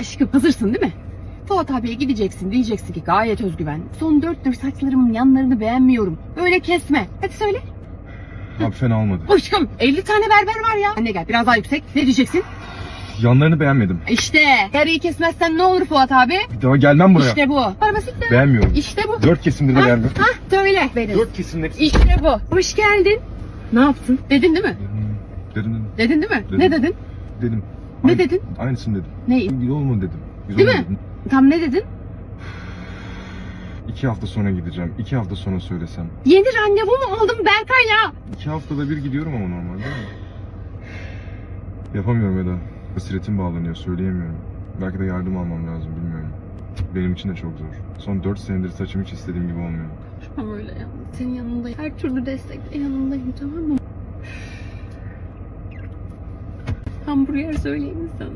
Aşkım hazırsın değil mi? Fuat abiye gideceksin diyeceksin ki gayet özgüven. Son dörttür saçlarımın yanlarını beğenmiyorum. Böyle kesme. Hadi söyle. Abi fena olmadı. Aşkım 50 tane berber var ya. Anne gel biraz daha yüksek. Ne diyeceksin? Yanlarını beğenmedim. İşte yarıyı kesmezsen ne olur Fuat abi? Bir daha gelmem buraya. İşte bu. Para basit de. Beğenmiyorum. İşte bu. Dört kesimde de Ha, beğenmiyorum. ha, söyle. Benim. Dört kesimde hepsi. İşte bu. Hoş geldin. Ne yaptın? Dedin değil mi? Dedim dedim. Dedin değil mi? Dedim. Ne dedin? Dedim. Ne Aynı- dedin? Aynısını dedim. Ne? Güzel olmadı dedim. Güzel Değil mi? dedim. Tam ne dedin? İki hafta sonra gideceğim. İki hafta sonra söylesem. Yeni randevu mu aldım Berkay ya? İki haftada bir gidiyorum ama normalde. değil mi? Yapamıyorum Eda. Hasretim bağlanıyor. Söyleyemiyorum. Belki de yardım almam lazım. Bilmiyorum. Benim için de çok zor. Son dört senedir saçım hiç istediğim gibi olmuyor. Tamam öyle ya. Senin yanındayım. Her türlü destekle yanındayım tamam mı? Hamburger söyleyeyim mi sana?